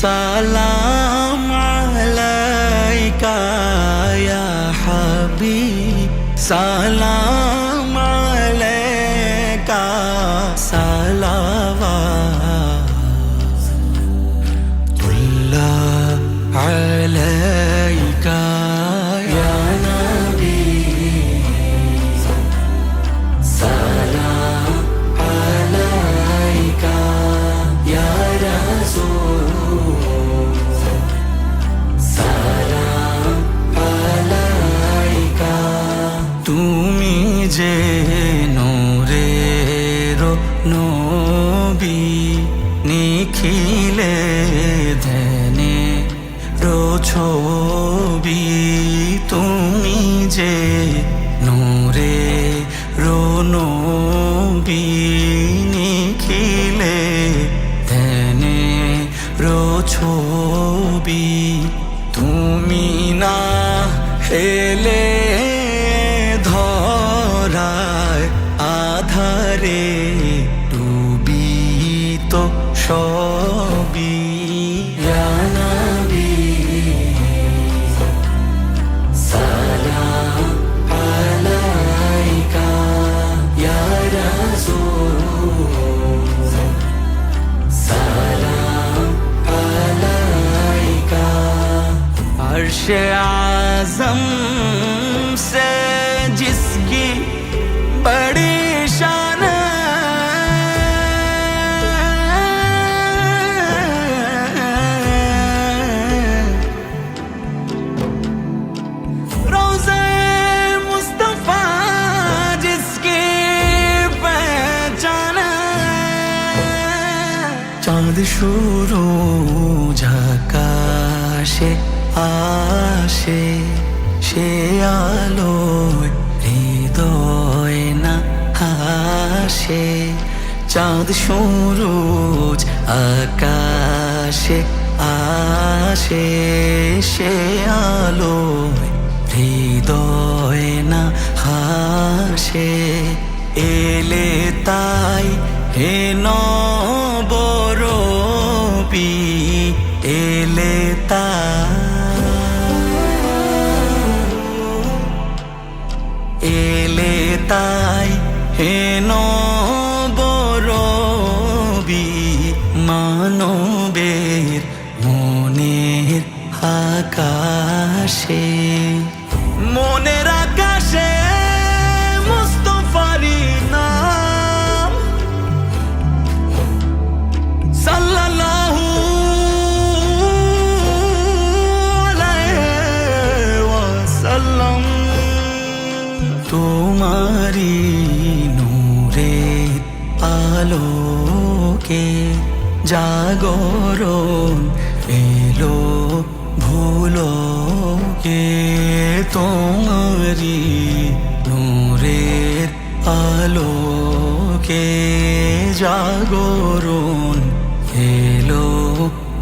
সালাম আলাইকা ইয়া হাবিব সালাম আলাইকা সালাওয়াত আলা নিখিলে ধ্যানে রোছবি তুমি যে নূরে রোনবি নিখিলে ধ্যানে রোছবি তুমি না হেলে সবই ইয়া নবী সালাম আলাইকা ইয়া রাসূল সালাম আলাইকা अर्श आजम से जिसकी बड़ी শুরু ঝাকাশে আসে সে আলোয় হৃদয় না হাসে। চাঁদ সুরুজ আকাশে আসে সে আলোয় হৃদয় না হাসে। এলে তাই হে নবরবি এলে তাই এলে তাই হে নবরবি মানবের মনের আকাশে। মনের আকাশে আলোকে জাগরণ এলো ভুলোকে। তোমারি নূরের আলোকে জাগরণ এলো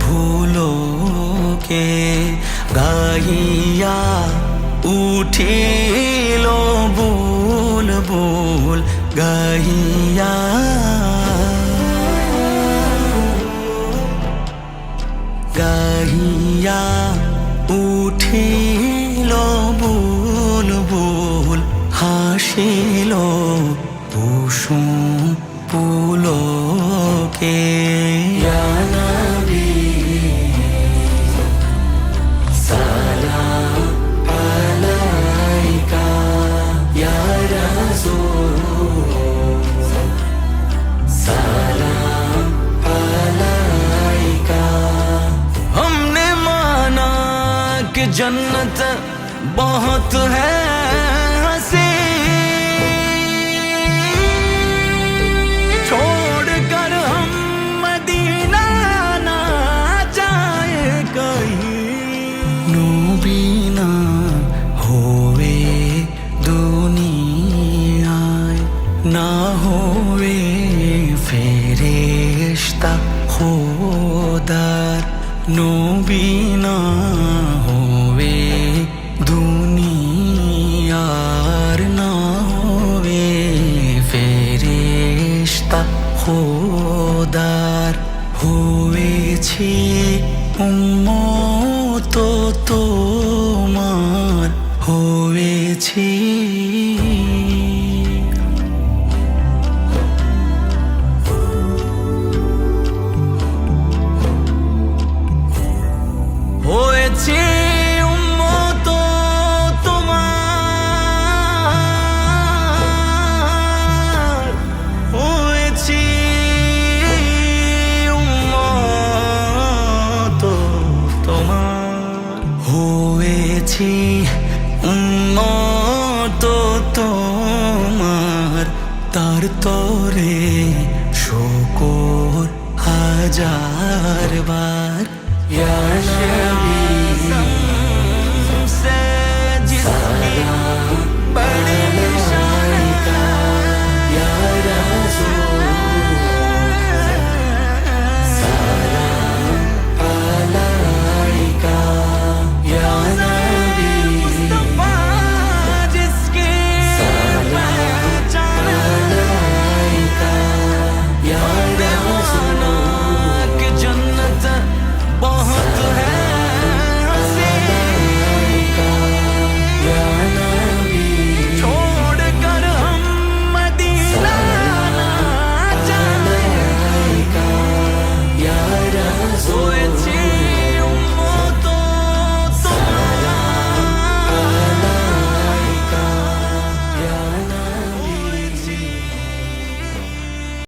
ভুলোকে। গাইয়া উঠিল উঠিল বুল বুল হাসিল কুসুম পুলকে बहुत है हंसी छोड़ कर हम मदीना ना जाए कहीं नूबीना होवे दुनिया ना होवे ফেরেশতা খোদার নবীন হয়েছি তো তোমার হয়েছি। হয়েছি তো তোমার তার তরে শোকর হাজার বার।